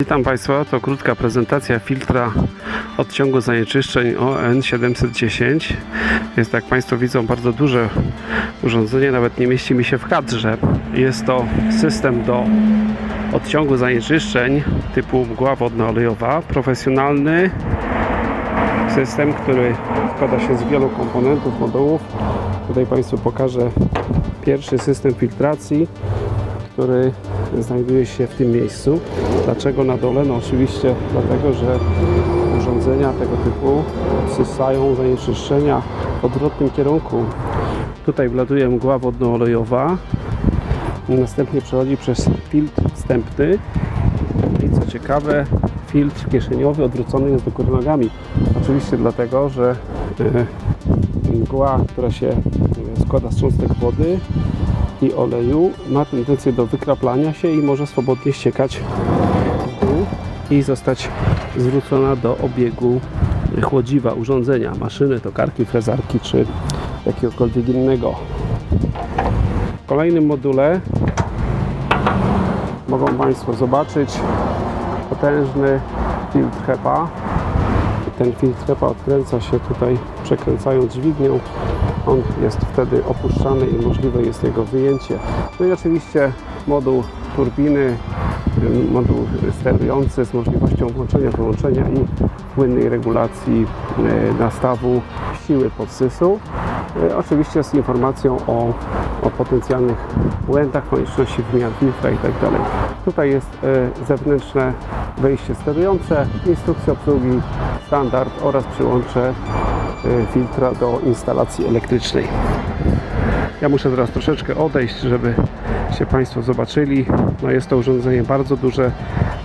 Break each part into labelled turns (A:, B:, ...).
A: Witam Państwa, to krótka prezentacja filtra odciągu zanieczyszczeń ON710. Jest, jak Państwo widzą, bardzo duże urządzenie, nawet nie mieści mi się w kadrze. Jest to system do odciągu zanieczyszczeń typu mgła wodno-olejowa, profesjonalny system, który składa się z wielu komponentów, modułów. Tutaj Państwu pokażę pierwszy system filtracji, który znajduje się w tym miejscu. Dlaczego na dole? No oczywiście dlatego, że urządzenia tego typu odsysają zanieczyszczenia w odwrotnym kierunku. Tutaj wlatuje mgła wodno-olejowa, następnie przechodzi przez filtr wstępny i co ciekawe filtr kieszeniowy odwrócony jest do góry nogami. Oczywiście dlatego, że e, mgła, która się e, składa z cząstek wody i oleju ma tendencję do wykraplania się i może swobodnie ściekać w dół i zostać zwrócona do obiegu chłodziwa urządzenia, maszyny, tokarki, frezarki czy jakiegokolwiek innego. W kolejnym module mogą Państwo zobaczyć potężny filtr HEPA. Ten filtr HEPA odkręca się tutaj przekręcając dźwignią. On jest wtedy opuszczany i możliwe jest jego wyjęcie. No i oczywiście moduł turbiny, moduł sterujący z możliwością włączenia, wyłączenia i płynnej regulacji e, nastawu siły podsysu. E, Oczywiście z informacją o, o potencjalnych błędach, konieczności wymian filtra i tak. Tutaj jest e, zewnętrzne wejście sterujące, instrukcja obsługi, standard oraz przyłącze filtra do instalacji elektrycznej. Ja muszę teraz troszeczkę odejść, żeby się Państwo zobaczyli. No jest to urządzenie bardzo duże,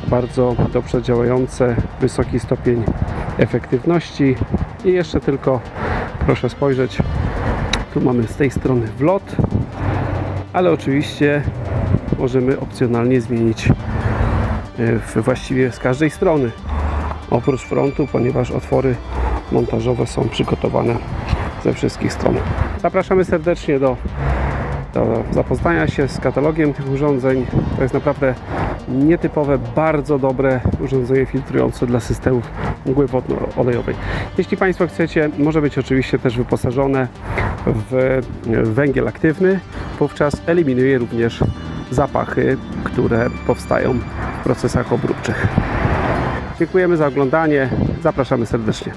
A: bardzo dobrze działające, wysoki stopień efektywności i jeszcze tylko proszę spojrzeć, tu mamy z tej strony wlot, ale oczywiście możemy opcjonalnie zmienić e, właściwie z każdej strony oprócz frontu, ponieważ otwory montażowe są przygotowane ze wszystkich stron. Zapraszamy serdecznie do, do zapoznania się z katalogiem tych urządzeń. To jest naprawdę nietypowe, bardzo dobre urządzenie filtrujące dla systemów mgły wodno-olejowej. Jeśli Państwo chcecie, może być oczywiście też wyposażone w węgiel aktywny, wówczas eliminuje również zapachy, które powstają w procesach obróbczych. Dziękujemy za oglądanie. Zapraszamy serdecznie.